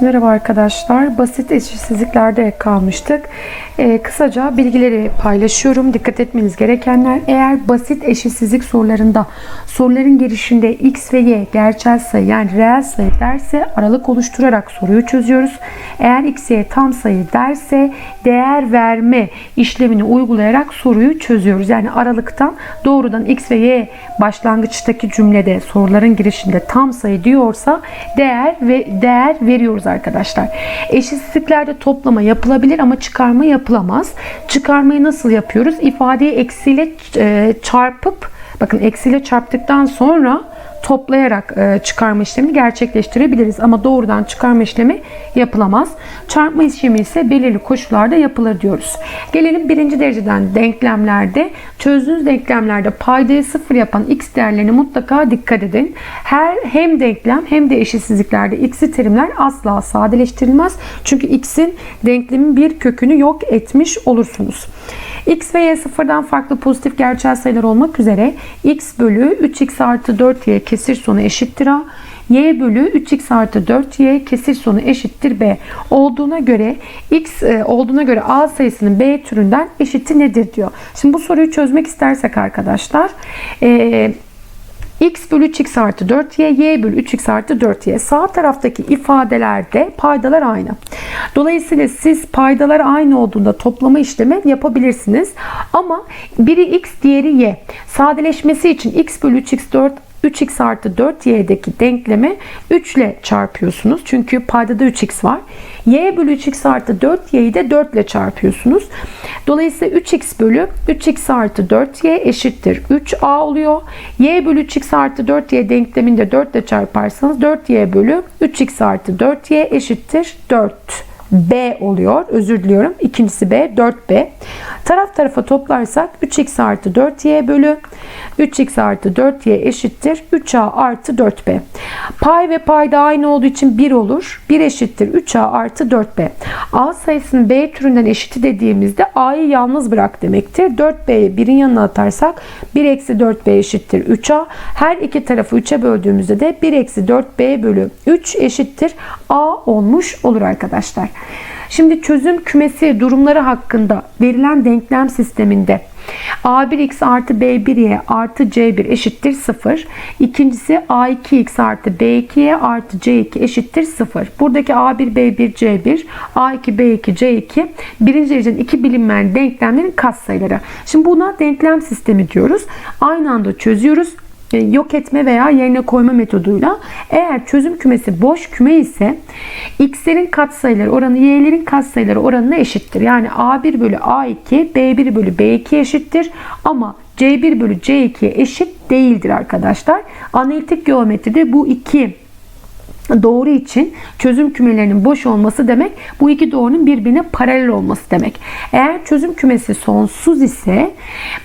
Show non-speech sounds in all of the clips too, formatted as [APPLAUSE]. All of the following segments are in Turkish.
Merhaba arkadaşlar. Basit eşitsizliklerde kalmıştık. Ee, kısaca bilgileri paylaşıyorum. Dikkat etmeniz gerekenler eğer basit eşitsizlik sorularında soruların girişinde x ve y gerçel sayı yani reel sayı derse aralık oluşturarak soruyu çözüyoruz. Eğer x, y tam sayı derse değer verme işlemini uygulayarak soruyu çözüyoruz. Yani aralıktan doğrudan x ve y başlangıçtaki cümlede soruların girişinde tam sayı diyorsa değer ve değer veriyoruz arkadaşlar. Eşitsizliklerde toplama yapılabilir ama çıkarma yapılamaz. Çıkarmayı nasıl yapıyoruz? İfadeyi eksiyle e, çarpıp bakın eksiyle çarptıktan sonra toplayarak e, çıkarma işlemini gerçekleştirebiliriz. Ama doğrudan çıkarma işlemi yapılamaz. Çarpma işlemi ise belirli koşullarda yapılır diyoruz. Gelelim birinci dereceden denklemlerde. Çözdüğünüz denklemlerde paydayı sıfır yapan x değerlerine mutlaka dikkat edin. Her hem denklem hem de eşitsizliklerde x'i terimler asla sadeleştirilmez. Çünkü x'in denklemin bir kökünü yok etmiş olursunuz. X ve y sıfırdan farklı pozitif gerçel sayılar olmak üzere x bölü 3x artı 4y kesir sonu eşittir a. y bölü 3x artı 4y kesir sonu eşittir b. Olduğuna göre x e, olduğuna göre a sayısının b türünden eşiti nedir diyor. Şimdi bu soruyu çözmek istersek arkadaşlar e, x bölü 3x artı 4y, y bölü 3x artı 4y. Sağ taraftaki ifadelerde paydalar aynı. Dolayısıyla siz paydalar aynı olduğunda toplama işlemi yapabilirsiniz. Ama biri x diğeri y. Sadeleşmesi için x bölü 3x 4 3x artı 4y'deki denklemi 3 ile çarpıyorsunuz. Çünkü paydada 3x var. y bölü 3x artı 4y'yi de 4 ile çarpıyorsunuz. Dolayısıyla 3x bölü 3x artı 4y eşittir 3a oluyor. y bölü 3x artı 4y denkleminde 4 ile çarparsanız 4y bölü 3x artı 4y eşittir 4. B oluyor. Özür diliyorum. İkincisi B. 4B. Taraf tarafa toplarsak 3x artı 4y bölü 3x artı 4y eşittir 3a artı 4b. Pay ve payda aynı olduğu için 1 olur. 1 eşittir 3a artı 4b. A sayısının b türünden eşiti dediğimizde a'yı yalnız bırak demektir. 4b'yi 1'in yanına atarsak 1 eksi 4b eşittir 3a. Her iki tarafı 3'e böldüğümüzde de 1 eksi 4b bölü 3 eşittir a olmuş olur arkadaşlar. Şimdi çözüm kümesi durumları hakkında verilen denklem sisteminde A1x artı B1y artı C1 eşittir 0. İkincisi A2x artı B2y artı C2 eşittir 0. Buradaki A1, B1, C1, A2, B2, C2 birinci derecenin iki bilinmeyen denklemlerin katsayıları. Şimdi buna denklem sistemi diyoruz. Aynı anda çözüyoruz yok etme veya yerine koyma metoduyla eğer çözüm kümesi boş küme ise x'lerin katsayıları oranı y'lerin katsayıları oranına eşittir. Yani a1 bölü a2 b1 bölü b2 eşittir ama c1 bölü c2 eşit değildir arkadaşlar. Analitik geometride bu iki doğru için çözüm kümelerinin boş olması demek bu iki doğrunun birbirine paralel olması demek. Eğer çözüm kümesi sonsuz ise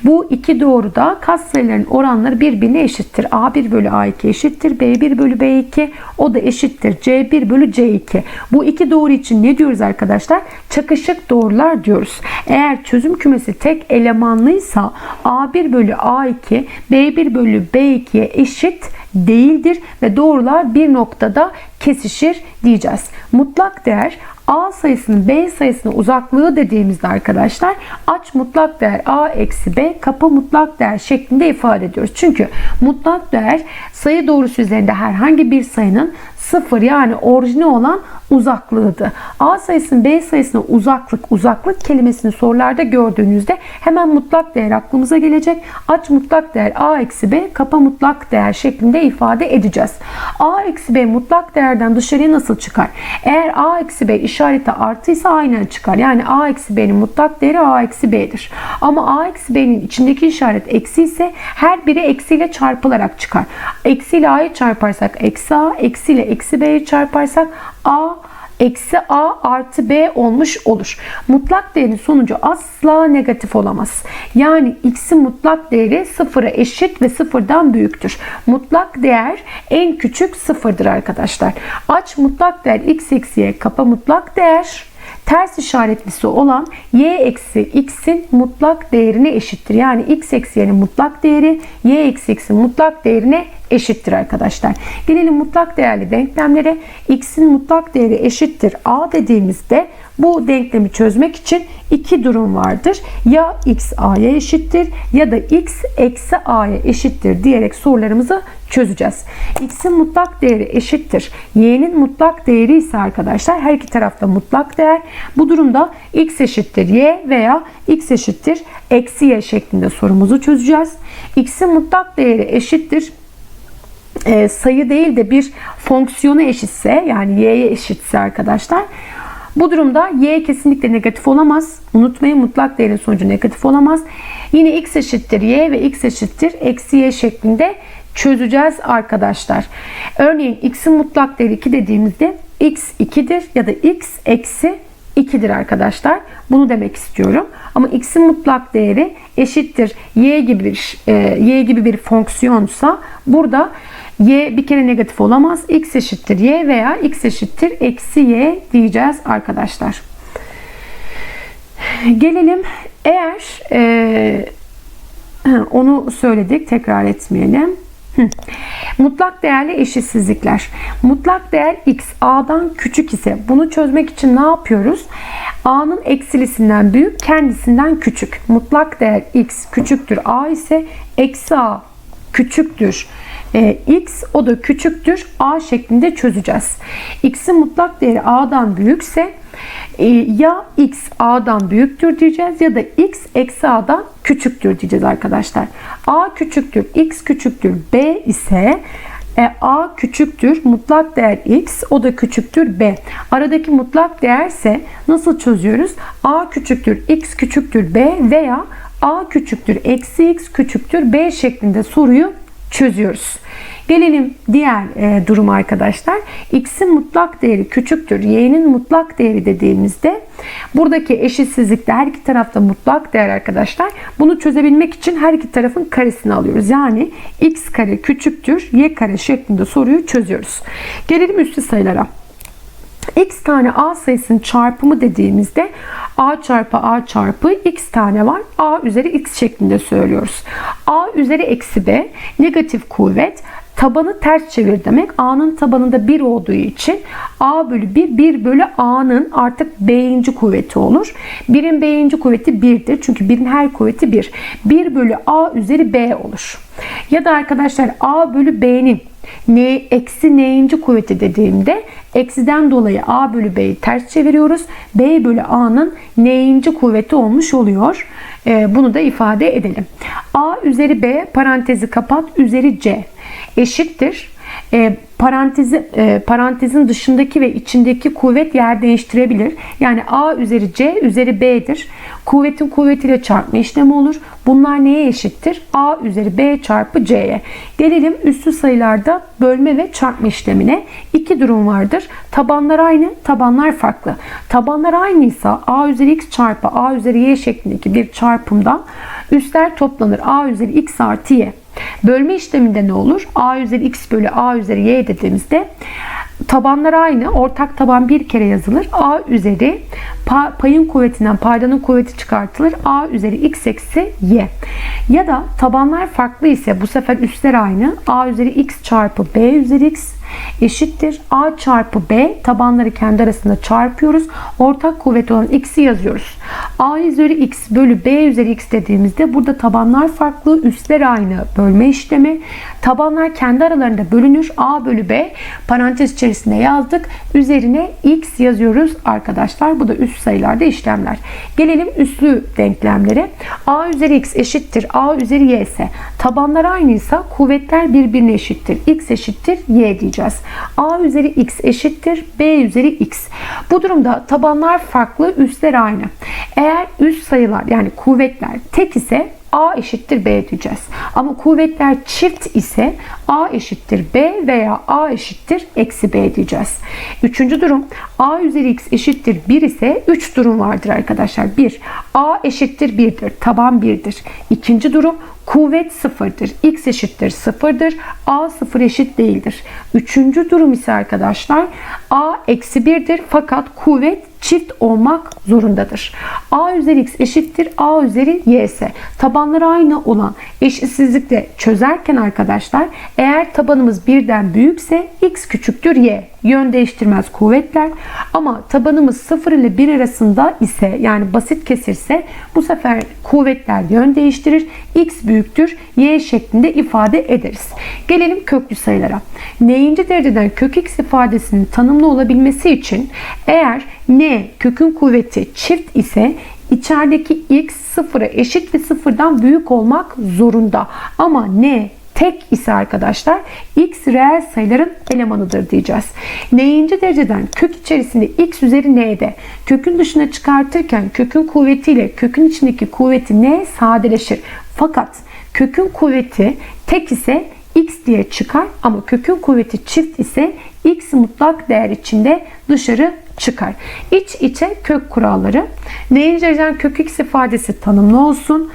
bu iki doğruda katsayıların oranları birbirine eşittir. A1 bölü A2 eşittir. B1 bölü B2 o da eşittir. C1 bölü C2. Bu iki doğru için ne diyoruz arkadaşlar? Çakışık doğrular diyoruz. Eğer çözüm kümesi tek elemanlıysa A1 bölü A2 B1 bölü B2'ye eşit değildir ve doğrular bir noktada kesişir diyeceğiz. Mutlak değer A sayısının B sayısına uzaklığı dediğimizde arkadaşlar aç mutlak değer A eksi B kapı mutlak değer şeklinde ifade ediyoruz. Çünkü mutlak değer sayı doğrusu üzerinde herhangi bir sayının sıfır yani orijini olan uzaklığıydı. A sayısının B sayısına uzaklık, uzaklık kelimesini sorularda gördüğünüzde hemen mutlak değer aklımıza gelecek. Aç mutlak değer A eksi B, kapa mutlak değer şeklinde ifade edeceğiz. A eksi B mutlak değerden dışarıya nasıl çıkar? Eğer A eksi B işareti artıysa aynen çıkar. Yani A eksi B'nin mutlak değeri A eksi B'dir. Ama A eksi B'nin içindeki işaret eksi ise her biri eksiyle çarpılarak çıkar. Eksi ile A'yı çarparsak eksi A, eksi ile eksi B'yi çarparsak A eksi A artı B olmuş olur. Mutlak değerin sonucu asla negatif olamaz. Yani x'in mutlak değeri sıfıra eşit ve sıfırdan büyüktür. Mutlak değer en küçük sıfırdır arkadaşlar. Aç mutlak değer x eksi y kapa mutlak değer ters işaretlisi olan y eksi x'in mutlak değerine eşittir. Yani x eksi y'nin mutlak değeri y eksi x'in mutlak değerine eşittir arkadaşlar. Gelelim mutlak değerli denklemlere. x'in mutlak değeri eşittir a dediğimizde bu denklemi çözmek için iki durum vardır. Ya x a'ya eşittir ya da x eksi a'ya eşittir diyerek sorularımızı çözeceğiz. x'in mutlak değeri eşittir. y'nin mutlak değeri ise arkadaşlar her iki tarafta mutlak değer. Bu durumda x eşittir y veya x eşittir eksi y şeklinde sorumuzu çözeceğiz. x'in mutlak değeri eşittir e, sayı değil de bir fonksiyona eşitse yani y'ye eşitse arkadaşlar bu durumda y kesinlikle negatif olamaz. Unutmayın mutlak değerin sonucu negatif olamaz. Yine x eşittir y ve x eşittir eksi y şeklinde çözeceğiz arkadaşlar. Örneğin x'in mutlak değeri 2 dediğimizde x 2'dir ya da x eksi 2'dir arkadaşlar. Bunu demek istiyorum. Ama x'in mutlak değeri eşittir y gibi bir e, y gibi bir fonksiyonsa burada y bir kere negatif olamaz. x eşittir y veya x eşittir eksi y diyeceğiz arkadaşlar. Gelelim eğer e, [CLEARS THROAT] onu söyledik tekrar etmeyelim. Mutlak değerli eşitsizlikler. Mutlak değer x a'dan küçük ise bunu çözmek için ne yapıyoruz? a'nın eksilisinden büyük kendisinden küçük. Mutlak değer x küçüktür a ise eksi a küçüktür e, x o da küçüktür a şeklinde çözeceğiz. x'in mutlak değeri a'dan büyükse e, ya x a'dan büyüktür diyeceğiz ya da x eksi a'dan küçüktür diyeceğiz arkadaşlar. a küçüktür x küçüktür b ise e, a küçüktür mutlak değer x o da küçüktür b. Aradaki mutlak değerse nasıl çözüyoruz? a küçüktür x küçüktür b veya a küçüktür eksi x küçüktür b şeklinde soruyu çözüyoruz. Gelelim diğer e, durum arkadaşlar. X'in mutlak değeri küçüktür. Y'nin mutlak değeri dediğimizde buradaki eşitsizlikte her iki tarafta mutlak değer arkadaşlar. Bunu çözebilmek için her iki tarafın karesini alıyoruz. Yani x kare küçüktür y kare şeklinde soruyu çözüyoruz. Gelelim üstü sayılara x tane a sayısının çarpımı dediğimizde a çarpı a çarpı x tane var. a üzeri x şeklinde söylüyoruz. a üzeri eksi b negatif kuvvet tabanı ters çevir demek. A'nın tabanında 1 olduğu için A bölü 1, 1 bölü A'nın artık B'inci kuvveti olur. 1'in B'inci kuvveti 1'dir. Çünkü 1'in her kuvveti 1. 1 bölü A üzeri B olur. Ya da arkadaşlar A bölü B'nin ne, eksi n'inci kuvveti dediğimde eksiden dolayı a bölü b'yi ters çeviriyoruz. b bölü a'nın n'inci kuvveti olmuş oluyor. E, bunu da ifade edelim. a üzeri b parantezi kapat üzeri c eşittir. E, parantezi, e, parantezin dışındaki ve içindeki kuvvet yer değiştirebilir. Yani A üzeri C üzeri B'dir. Kuvvetin kuvvetiyle çarpma işlemi olur. Bunlar neye eşittir? A üzeri B çarpı C'ye. Gelelim üstü sayılarda bölme ve çarpma işlemine. İki durum vardır. Tabanlar aynı, tabanlar farklı. Tabanlar aynıysa A üzeri X çarpı A üzeri Y şeklindeki bir çarpımda üstler toplanır. A üzeri X artı Y. Bölme işleminde ne olur? A üzeri x bölü A üzeri y dediğimizde tabanlar aynı. Ortak taban bir kere yazılır. A üzeri payın kuvvetinden paydanın kuvveti çıkartılır. A üzeri x eksi y. Ya da tabanlar farklı ise bu sefer üstler aynı. A üzeri x çarpı b üzeri x eşittir. A çarpı B tabanları kendi arasında çarpıyoruz. Ortak kuvvet olan x'i yazıyoruz. A üzeri x bölü B üzeri x dediğimizde burada tabanlar farklı, üstler aynı bölme işlemi. Tabanlar kendi aralarında bölünür. A bölü B parantez içerisinde yazdık. Üzerine x yazıyoruz arkadaşlar. Bu da üst sayılarda işlemler. Gelelim üslü denklemlere. A üzeri x eşittir. A üzeri y ise tabanlar aynıysa kuvvetler birbirine eşittir. x eşittir y diyeceğiz. A üzeri x eşittir. B üzeri x. Bu durumda tabanlar farklı, üstler aynı. Eğer üst sayılar yani kuvvetler tek ise A eşittir B diyeceğiz. Ama kuvvetler çift ise A eşittir B veya A eşittir eksi B diyeceğiz. Üçüncü durum A üzeri X eşittir 1 ise 3 durum vardır arkadaşlar. 1. A eşittir 1'dir. Taban 1'dir. İkinci durum kuvvet sıfırdır. X eşittir sıfırdır. A sıfır eşit değildir. Üçüncü durum ise arkadaşlar A eksi 1'dir fakat kuvvet çift olmak zorundadır. A üzeri x eşittir A üzeri y ise tabanları aynı olan eşitsizlikle çözerken arkadaşlar eğer tabanımız birden büyükse x küçüktür y yön değiştirmez kuvvetler ama tabanımız 0 ile 1 arasında ise yani basit kesirse bu sefer kuvvetler yön değiştirir. x büyüktür y şeklinde ifade ederiz. Gelelim köklü sayılara. N'inci dereceden kök x ifadesinin tanımlı olabilmesi için eğer n kökün kuvveti çift ise içerideki x sıfıra eşit ve sıfırdan büyük olmak zorunda. Ama n tek ise arkadaşlar x reel sayıların elemanıdır diyeceğiz. N'inci dereceden kök içerisinde x üzeri n'de kökün dışına çıkartırken kökün kuvvetiyle kökün içindeki kuvveti n sadeleşir. Fakat kökün kuvveti tek ise x diye çıkar ama kökün kuvveti çift ise x mutlak değer içinde dışarı çıkar. İç içe kök kuralları. N'inci dereceden kök x ifadesi tanımlı olsun.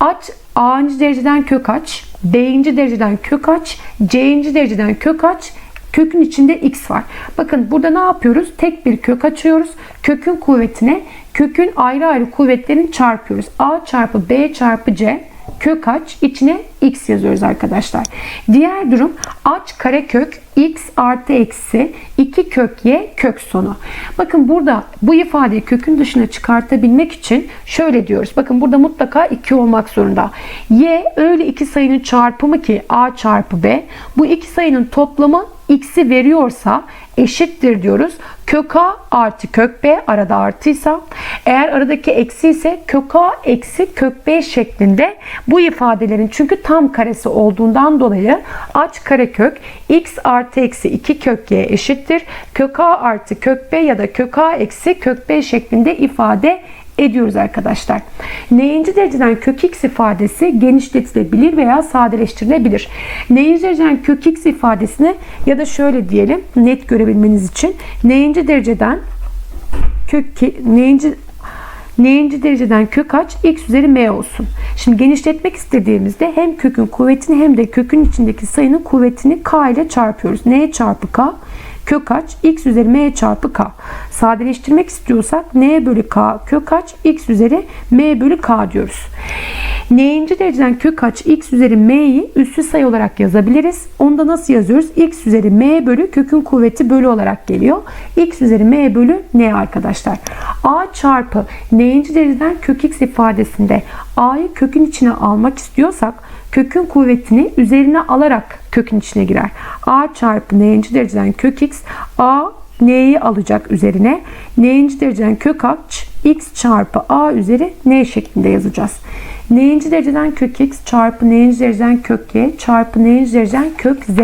Aç A'nci dereceden kök aç, B'inci dereceden kök aç, C'inci dereceden kök aç, kökün içinde x var. Bakın burada ne yapıyoruz? Tek bir kök açıyoruz. Kökün kuvvetine kökün ayrı ayrı kuvvetlerini çarpıyoruz. A çarpı B çarpı C kök aç içine x yazıyoruz arkadaşlar. Diğer durum aç karekök x artı eksi 2 kök y kök sonu. Bakın burada bu ifadeyi kökün dışına çıkartabilmek için şöyle diyoruz. Bakın burada mutlaka 2 olmak zorunda. y öyle iki sayının çarpımı ki a çarpı b. Bu iki sayının toplamı x'i veriyorsa eşittir diyoruz. Kök a artı kök b arada artıysa eğer aradaki eksi ise kök a eksi kök b şeklinde bu ifadelerin çünkü tam karesi olduğundan dolayı aç karekök x artı eksi 2 kök y eşittir. Kök a artı kök b ya da kök a eksi kök b şeklinde ifade ediyoruz arkadaşlar. N'inci dereceden kök x ifadesi genişletilebilir veya sadeleştirilebilir. N'inci dereceden kök x ifadesini ya da şöyle diyelim net görebilmeniz için n'inci dereceden kök n'inci n'inci dereceden kök aç x üzeri m olsun. Şimdi genişletmek istediğimizde hem kökün kuvvetini hem de kökün içindeki sayının kuvvetini k ile çarpıyoruz. n çarpı k kök aç x üzeri m çarpı k. Sadeleştirmek istiyorsak n bölü k kök aç x üzeri m bölü k diyoruz. N'inci dereceden kök aç x üzeri m'yi üssü sayı olarak yazabiliriz. Onda nasıl yazıyoruz? x üzeri m bölü kökün kuvveti bölü olarak geliyor. x üzeri m bölü n arkadaşlar. a çarpı n'inci dereceden kök x ifadesinde a'yı kökün içine almak istiyorsak kökün kuvvetini üzerine alarak kökün içine girer. a çarpı n'inci dereceden kök x a n'yi alacak üzerine. n'inci dereceden kök aç x çarpı a üzeri n şeklinde yazacağız. N'inci dereceden kök x çarpı n'inci dereceden kök y çarpı n'inci dereceden kök z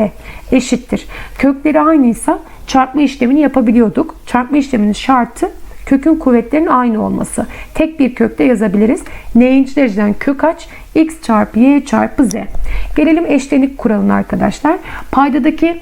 eşittir. Kökleri aynıysa çarpma işlemini yapabiliyorduk. Çarpma işleminin şartı kökün kuvvetlerinin aynı olması. Tek bir kökte yazabiliriz. N'inci dereceden kök aç x çarpı y çarpı z. Gelelim eşlenik kuralına arkadaşlar. Paydadaki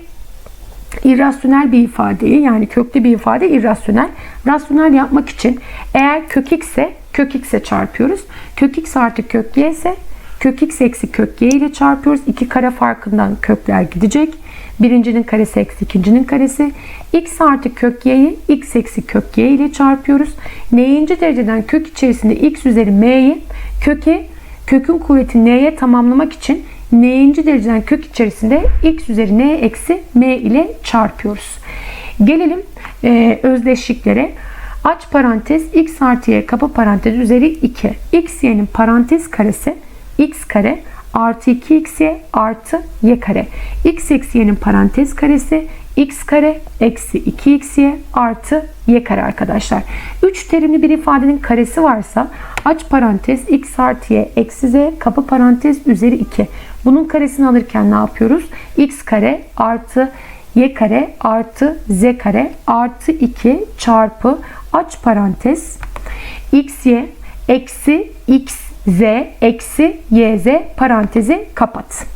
irrasyonel bir ifadeyi yani köklü bir ifade irrasyonel. Rasyonel yapmak için eğer kök x ise kök x'e çarpıyoruz. Kök x artı kök y ise kök x eksi kök y ile çarpıyoruz. İki kare farkından kökler gidecek. Birincinin karesi eksi ikincinin karesi. x artı kök y'yi x eksi kök y ile çarpıyoruz. N'inci dereceden kök içerisinde x üzeri m'yi köke kökün kuvveti n'ye tamamlamak için n'inci dereceden kök içerisinde x üzeri n eksi m ile çarpıyoruz. Gelelim e, özdeşliklere. Aç parantez x artı y kapa parantez üzeri 2. x y'nin parantez karesi x kare artı 2xy artı y kare. x eksi y'nin parantez karesi x kare eksi 2xy artı y kare arkadaşlar. 3 terimli bir ifadenin karesi varsa aç parantez x artı y eksi z kapı parantez üzeri 2. Bunun karesini alırken ne yapıyoruz? x kare artı y kare artı z kare artı 2 çarpı aç parantez xy eksi x z eksi yz parantezi kapat.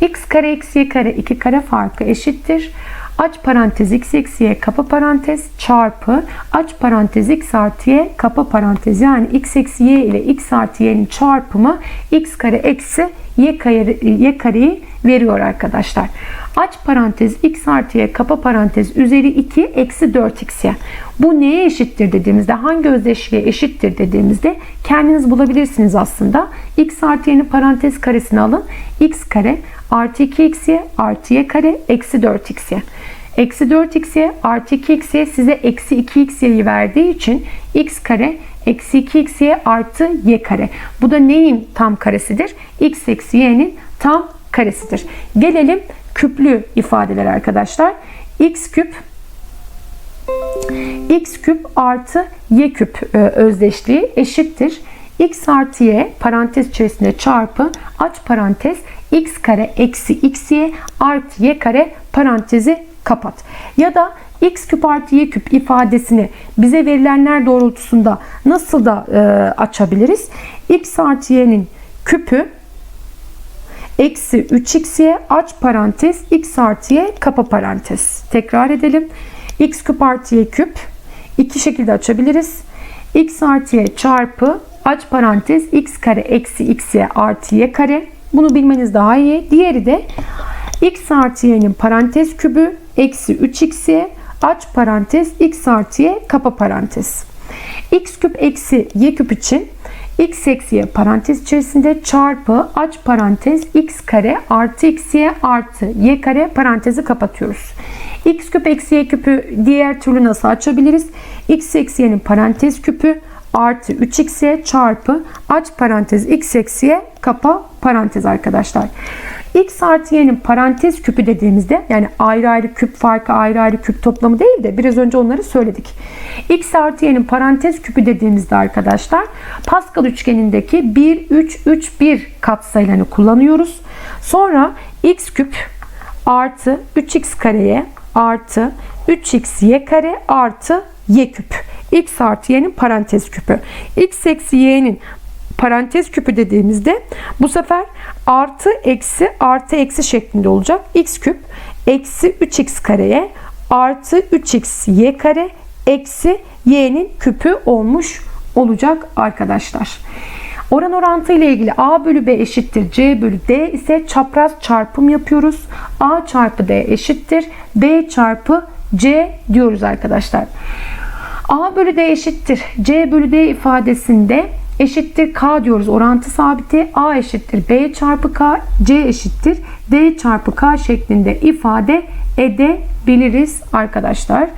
x kare eksi y kare 2 kare farkı eşittir. Aç parantez x eksi y kapa parantez çarpı aç parantez x artı y kapa parantez yani x eksi y ile x artı y'nin çarpımı x kare eksi y, kare, y kareyi veriyor arkadaşlar. Aç parantez x artı y kapa parantez üzeri 2 eksi 4xy. Bu neye eşittir dediğimizde hangi özdeşliğe eşittir dediğimizde kendiniz bulabilirsiniz aslında. x artı y'nin parantez karesini alın. x kare artı 2xy artı y kare eksi 4xy. Eksi 4xy artı 2xy size eksi 2xy'yi verdiği için x kare eksi 2xy artı y kare. Bu da neyin tam karesidir? x eksi y'nin tam karesidir. Gelelim küplü ifadeler arkadaşlar. x küp x küp artı y küp e, özdeşliği eşittir. x artı y parantez içerisinde çarpı aç parantez x kare eksi xy artı y kare parantezi kapat. Ya da x küp artı y küp ifadesini bize verilenler doğrultusunda nasıl da e, açabiliriz? x artı y'nin küpü eksi 3xy aç parantez x artı y kapa parantez. Tekrar edelim. x küp artı y küp iki şekilde açabiliriz. x artı y çarpı aç parantez x kare eksi xy artı y kare. Bunu bilmeniz daha iyi. Diğeri de x artı y'nin parantez kübü eksi 3xy aç parantez x artı y kapa parantez. x küp eksi y küp için x eksi y parantez içerisinde çarpı aç parantez x kare artı x y artı y kare parantezi kapatıyoruz. x küp eksi y küpü diğer türlü nasıl açabiliriz? x eksi y'nin parantez küpü artı 3xy çarpı aç parantez x eksi y kapa parantez arkadaşlar. X artı y'nin parantez küpü dediğimizde yani ayrı ayrı küp farkı ayrı ayrı küp toplamı değil de biraz önce onları söyledik. x artı y'nin parantez küpü dediğimizde arkadaşlar Pascal üçgenindeki 1 3 3 1 katsayılarını kullanıyoruz. Sonra x küp artı 3x kareye artı 3x y kare artı y küp. x artı y'nin parantez küpü. x eksi y'nin parantez küpü dediğimizde bu sefer artı eksi artı eksi şeklinde olacak. x küp eksi 3x kareye artı 3x y kare eksi y'nin küpü olmuş olacak arkadaşlar. Oran orantı ile ilgili A bölü B eşittir C bölü D ise çapraz çarpım yapıyoruz. A çarpı D eşittir B çarpı C diyoruz arkadaşlar. A bölü D eşittir C bölü D ifadesinde eşittir K diyoruz orantı sabiti. A eşittir B çarpı K, C eşittir D çarpı K şeklinde ifade edebiliriz arkadaşlar.